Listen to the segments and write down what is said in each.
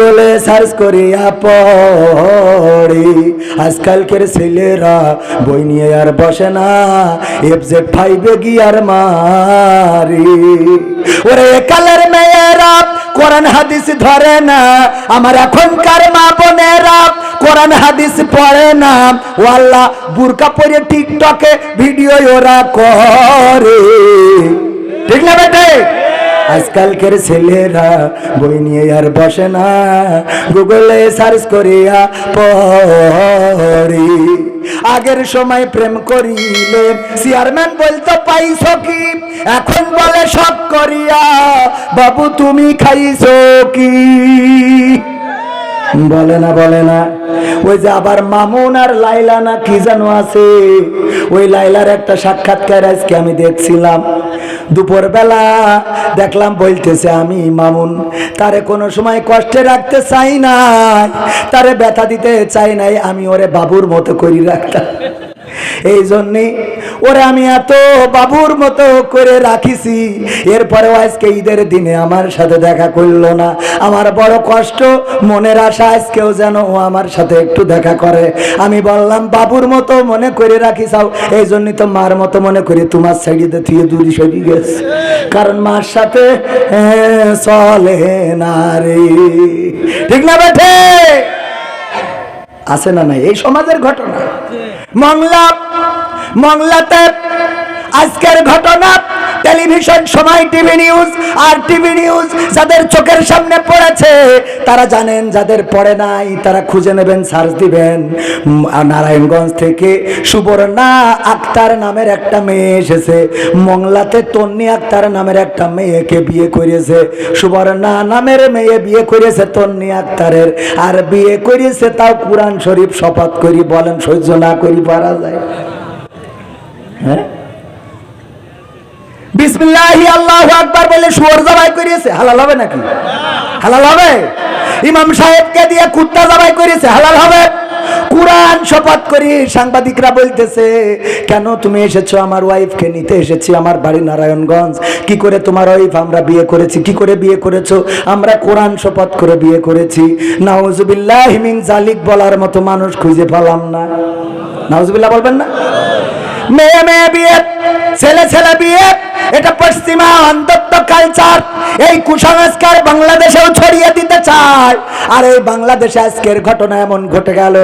গুগলে সার্চ করিয়া পড়ি। আজকালকের ছেলেরা বই নিয়ে আর বসে না। এফজেড ফাইভে গিয়ার মারি। ওরে কালের মেয়েরা, কোরআন হাদিস ধরে না। আমার এখনকার মা বোনেরা, কোরআন হাদিস পড়ে না। ওয়াল্লা বুরকা পরে টিকটকে ভিডিও ওরা করে। ঠিক না বেটে? আজকালকের ছেলেরা বই নিয়ে আর বসে না। গুগলে সার্চ করিয়া পড়ি। আগের সময় প্রেম করিলে চেয়ারম্যান বলতো, পাইছো কি? এখন বলে, সব করিয়া। বাবু, তুমি খাইছো কি? বলে না বলে না। ওই যে আবার মামুন আর লাইলা না কি যেন আছে। ওই লাইলার একটা সাক্ষাৎকার আজকে আমি দেখছিলাম। দুপুর বেলা দেখলাম বলতেছে আমি মামুন, তারে কোনো সময় কষ্টে রাখতে চাই নাই, তারে ব্যথা দিতে চাই নাই, আমি ওরে বাবুর মতো করি রাখতাম। এই জন্যে ওরে আমি এত বাবুর মতো করে রাখিছি। এরপরে আজকে ঈদের দিনে আমার সাথে দেখা করল না। আমার বড় কষ্ট, মনের আশা আজকেও যেন ও আমার সাথে একটু দেখা করে। আমি বললাম, বাবুর মতো মনে করে রাখি চাও এই জন্যই তো মার মতো মনে করি তোমার সাইডে থিয়ে দূরি সরি গেছে। কারণ মার সাথে চলে না রে। ঠিক না বেঠে? আছে না নাই? এই সমাজের ঘটনা। মংলা মংলাতে আজকের ঘটনা টেলিভিশন সময়, টিভি নিউজ আর টিভি নিউজ যাদের চোখের সামনে পড়েছে, তারা জানেন যাদের পড়ে নাই, তারা খুঁজে নেবেন, সার্চ দিবেন। নারায়ণগঞ্জ থেকে সুবর্ণা আক্তার নামের একটা মেয়ে এসেছে। মংলাতে তন্নি আক্তার নামের একটা মেয়েকে বিয়ে করেছে। সুবর্ণা নামের মেয়ে বিয়ে করেছে তন্নি আক্তারের। আর বিয়ে করেছে তাও কোরআন শরীফ শপথ করি, বলেন সহ্য না করি, পারা যায়। হ্যাঁ? বিসমিল্লাহি, আল্লাহু আকবার বলে শুয়োর জবাই করিয়েছে। হালাল হবে নাকি? হালাল হবে? ইমাম সাহেবকে দিয়ে কুত্তা জবাই করেছে হালাল হবে? কোরআন শপথ করি, সাংবাদিকরা বলতেছে, কেন তুমি এসেছ? আমার ওয়াইফকে নিতে এসেছি, আমার বাড়ি নারায়ণগঞ্জ। কি করে তোমার ওয়াইফ? আমরা বিয়ে করেছি। কি করে বিয়ে করেছ? আমরা কোরআন শপথ করে বিয়ে করেছি। নাউজুবিল্লাহ মিন জালিক বলার মতো মানুষ খুঁজে পেলাম না। নাউজুবিল্লাহ বলবেন না? মেয়ে মেয়ে, বিয়ে ছেলে ছেলে বিয়ে এটা পশ্চিমা অন্তত কালচার এই কুসংস্কার বাংলাদেশেও ছড়িয়ে দিতে চায়। আর এই বাংলাদেশে আজকের ঘটনা এমন ঘটে গেল,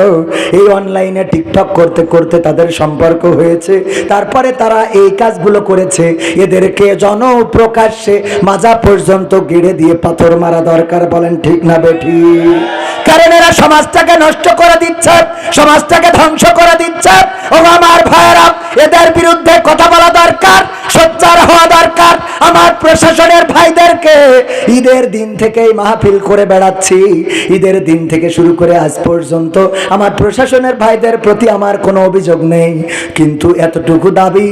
এই অনলাইনে টিকটক করতে করতে তাদের সম্পর্ক হয়েছে। তারপরে তারা এই কাজগুলো করেছে। এদেরকে জনপ্রকাশ্যে মাজা পর্যন্ত গিড়ে দিয়ে পাথর মারা দরকার বলেন ঠিক না বেঠি? কারণ এরা সমাজটাকে নষ্ট করে দিচ্ছে, সমাজটাকে ধ্বংস করে দিচ্ছে। ও আমার ভাইয়েরা, এদের বিরুদ্ধে কথা বলা দরকার, সোচ্চার হওয়া দরকার। আমার প্রশাসনের ভাইদেরকে ঈদের দিন থেকেই মাহফিল করে বেড়াচ্ছি। ঈদের দিন থেকে শুরু করে আজ পর্যন্ত আমার প্রশাসনের ভাইদের প্রতি আমার কোনো অভিযোগ নেই। কিন্তু এতটুকু দাবি,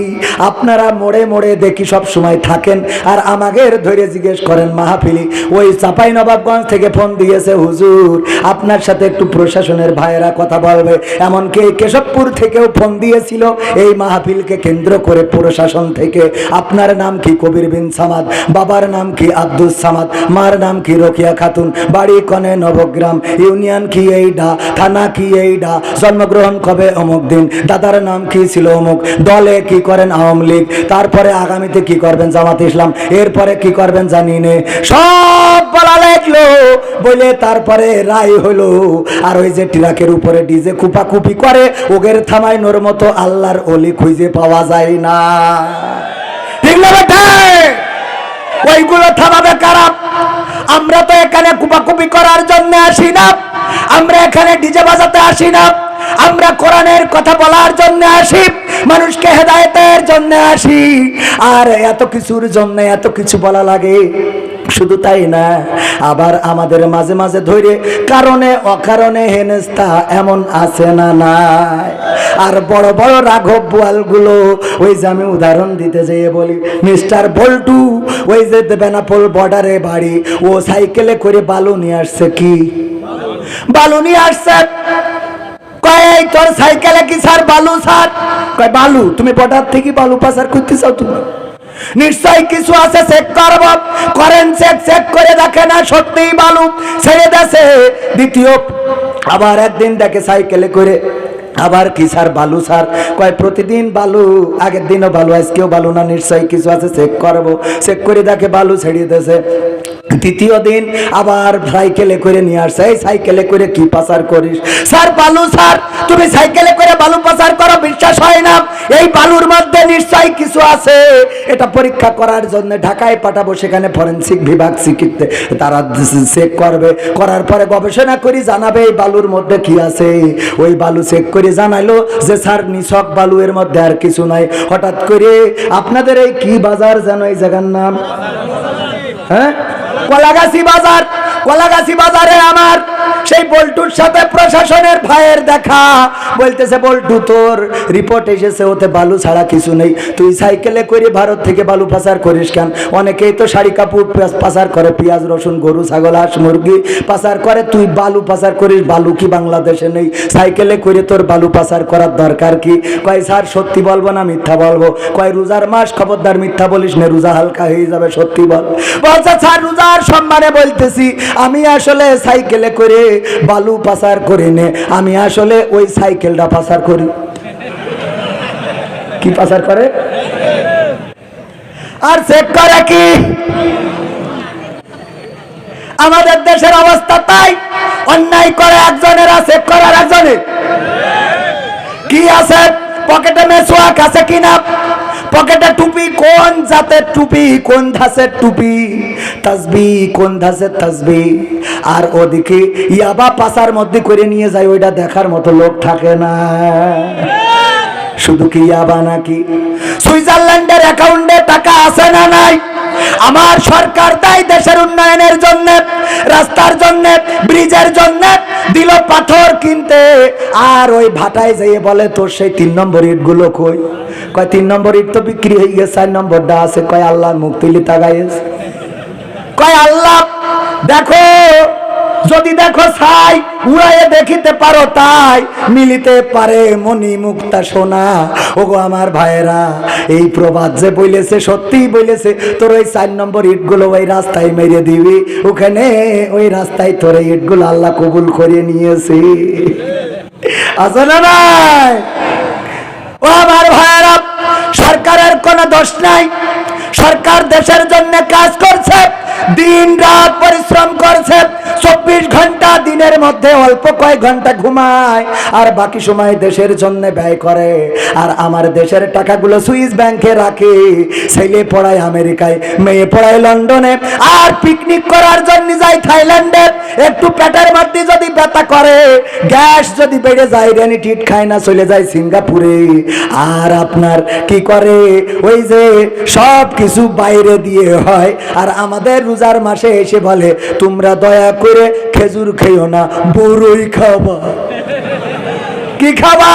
আপনারা মোড়ে মোড়ে দেখি সব সময় থাকেন আর আমাদের ধরে জিজ্ঞেস করেন মাহফিলি, ওই চাপাই নবাবগঞ্জ থেকে ফোন দিয়েছে হুজুর, আপনার সাথে একটু প্রশাসনের ভাইয়েরা কথা বলবে। এমনকি কেশবপুর থেকেও ফোন দিয়েছিল, এই মাহফিলকে কেন্দ্র করে প্রশাসন থেকে। আপনার নাম কি কবির বিন সামাদ? বাবার নাম কি আব্দুল সামাদ? মার নাম কি রকিয়া খাতুন? বাড়ি কনে নবগ্রাম? ইউনিয়ন কি এইডা? থানা কি এইডা? জন্মগ্রহণ কবে অমুক দিন? দাদার নাম কি ছিল অমুক? দলে কি করেন আওয়ামী লীগ? তারপরে আগামীতে কি করবেন জামাত ইসলাম? এরপরে কি করবেন জানি নে। সব বলা লাগল, বলে তারপরে রায় হলো। আর ওই যে ট্রাকের উপরে ডিজে কুপাকুপি করে, ওগের থামায় নোর মতো আল্লাহর অলি খুঁজে পাওয়া যায় না। ঠিক না ওইগুলো থামাবে কারা? আমরা তো এখানে কুপাকুপি করার জন্য আসি না। আমরা এখানে ডিজে বাজাতে আসি না। আমরা কোরআনের কথা বলার জন্য আসি। মানুষকে হেদায়তের জন্য আসি। আর এত কিছুর জন্য এত কিছু বলা লাগে। শুধু তাই না, আবার আমাদের মাঝে মাঝে ধরে কারণে, অকারণে হেনস্তা এমন আছে না নাই। আর বড় বড় রাঘব বোয়ালগুলো, ওই যে আমি উদাহরণ দিতে যেয়ে বলি, মিস্টার বল্টু, ওই যে বেনাপোল বর্ডারে বাড়ি, ও সাইকেলে করে বালু নিয়ে আসছে কি? বালু নিয়ে আসছে? কয় তোর সাইকেলে কি স্যার বালু, স্যার? কয়, বালু, তুমি বর্ডার থেকে বালু পাচার করতে চাও তুমি? নিশ্চয়ই কিছু আছে চেক করব। করেন চেক চেক করে দেখে না, সত্যিই বালু। ছেড়ে দেশে দ্বিতীয়, আবার একদিন দেখে সাইকেলে করে। আবার কি স্যার বালু স্যার কয়, প্রতিদিন বালু, আগের দিনও বালু, আজকেও বালু না নিশ্চয়ই কিছু আছে চেক করব। চেক করে দেখে বালু ছেড়ে দিয়েছে। তৃতীয় দিন আবার সাইকেলে করে নিয়ে আসছে এই সাইকেলে করে কি পাচার করিস? স্যার, বালু, স্যার, তুমি সাইকেলে করে বালু পাচার করো, বিশ্বাস হয় না। এই বালুর মধ্যে নিশ্চয়ই কিছু আছে। এটা পরীক্ষা করার জন্য ঢাকায় পাঠাবো, সেখানে ফরেন্সিক বিভাগ চিকিৎসা, তারা চেক করবে। করার পরে গবেষণা করি, জানাবে এই বালুর মধ্যে কি আছে। ওই বালু চেক করে জানাইলো যে, স্যার, নিছক বালু, এর মধ্যে আর কিছু নাই। হঠাৎ করে আপনাদের এই কি বাজার জানো এই জায়গার নাম? হ্যাঁ? কলাগাছি বাজার কলাগাছি বাজারে আমার সেই বল্টুর সাথে প্রশাসনের ভাইয়ের দেখা। বলতেছে, বল্টু, তোর রিপোর্ট এসেছে, ওতে বালু ছাড়া কিছু নেই। তুই সাইকেলে করে ভারত থেকে বালু পাচার করিস কেন? অনেকেই তো শাড়ি, কাপড় পাচার করে, পেঁয়াজ, রসুন, গরু, ছাগল, হাঁস, মুরগি পাচার করে। তুই বালু পাচার করিস, বালু কি বাংলাদেশে নেই? সাইকেলে করে তোর বালু পাচার করার দরকার কি? কয়, স্যার, সত্যি বলব না, মিথ্যা বলব? কয়, রোজার মাস, খবরদার মিথ্যা বলিস না, রোজা হালকা হয়ে যাবে, সত্যি বল। বলছে, স্যার, রোজার সম্মানে বলতেছি, আমি আসলে সাইকেলে করে বালু পাচার করে নে। আমি আসলে ওই সাইকেলটা পাচার করি। কি পাচার করে? আর চেক করে কি? আমাদের দেশের অবস্থা তাই। অন্যায় করে একজনের আছে করার একজনে। কি আছে? পকেটে মেসোয়াক আছে কিনা? পকেটে টুপি কোন জাতের টুপি, কোন ধাসের টুপি? তাসবি কোন ধাসের তাসবি আর ওদিকে ইয়াবা পাসার মধ্যে করে নিয়ে যায়, ওইটা দেখার মতো লোক থাকে না। শুধু কি ইয়াবা নাকি? সুইজারল্যান্ডের অ্যাকাউন্টে টাকা আছে না নাই? আমার সরকার তাই দেশের উন্নয়নের জন্য। রাস্তার জন্য, ব্রিজের জন্য দিল পাথর কিনতে। আর ওই ভাটায় যেয়ে বলে, তোর সেই তিন নম্বর ইটগুলো কই? কয়, তিন নম্বর ইট তো বিক্রি হয়ে গেছে, চার নম্বরটা আছে। কয়, আল্লাহর মুখ তুলি কয়, আল্লাহ, দেখো যদি দেখো ছাই, উড়াইয়ে দেখিতে পারো তাই। মিলিতে পারে মনি মুক্তা সোনা। ওগো আমার ভাইয়েরা, এই প্রবাদ যে বইলেছে, সত্যিই বইলেছে, তোর ওই চার নম্বর ইটগুলো ওই রাস্তায় মেরে দিবি। ওখানে ওই রাস্তায় তোর এই ইটগুলো আল্লাহ কবুল করে নিয়েছে। আছে না নাই? ও আমার ভাইয়েরা, সরকারের কোনো দোষ নাই। সরকার দেশের জন্য কাজ করছে। দিন রাত পরিশ্রম করছে, চব্বিশ ঘণ্টা দিনের মধ্যে অল্প কয়েক ঘণ্টা ঘুমায়, আর বাকি সময় দেশের জন্য ব্যয় করে। আর আমার দেশের টাকাগুলো সুইস ব্যাংকে রাখে। ছেলে পড়ায় আমেরিকায়, মেয়ে পড়ায় লন্ডনে, আর পিকনিক করার জন্য যায় থাইল্যান্ডে। একটু পেটের মধ্যে যদি ব্যথা করে, গ্যাস যদি বেড়ে যায়, রেনি টিট খায় না, চলে যায় সিঙ্গাপুরে। আর আপনার কি করে? ওই যে সব কিছু বাইরে দিয়ে হয়, আর আমাদের রোজার মাসে এসে বলে, তোমরা দয়া করে খেজুর খেও না, বড়ই খাবা। কি খাবা?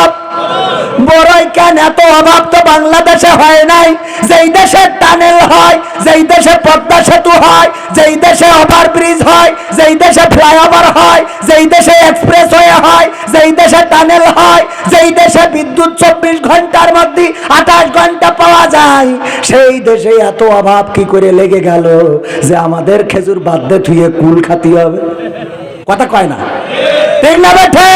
বড়ই কেন? এত অভাব তো বাংলাদেশে হয় নাই। যেই দেশে টানেল হয়, যেই দেশে পদ্মা সেতু হয়, যেই দেশে ওভার ব্রিজ হয়, যেই দেশে ফ্লাইওভার হয়, যেই দেশে এক্সপ্রেস ওয়ে হয়, যেই দেশে টানেল হয়, যেই দেশে বিদ্যুৎ চব্বিশ ঘণ্টার মধ্যে আঠাশ ঘণ্টা পাওয়া যায়। সেই দেশে এত অভাব কি করে লেগে গেল যে আমাদের খেজুর বাদ্যে থুয়ে কুল খাতি হবে? কথা কয় না? ঠিক না বেঠে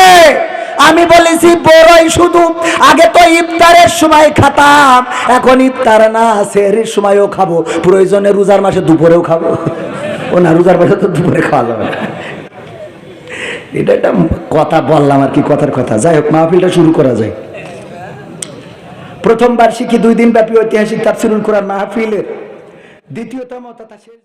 আমি বলেছি, বড়ই শুধু। আগে তো ইফতারের সময় খাতাম, এখন ইফতার না, সেহরির সময়ও খাব। প্রয়োজনে রোজার মাসে দুপুরেও খাব। ও না, রোজার মাসে তো দুপুরে খাওয়া যাবে এটা একটা কথা বললাম আর কি, কথার কথা। যাই হোক, মাহফিলটা শুরু করা যায়। প্রথম বার্ষিকী দুই দিন ব্যাপী ঐতিহাসিক তাফসিরুল কোরআন মাহফিলের। দ্বিতীয়তম তথা শেষ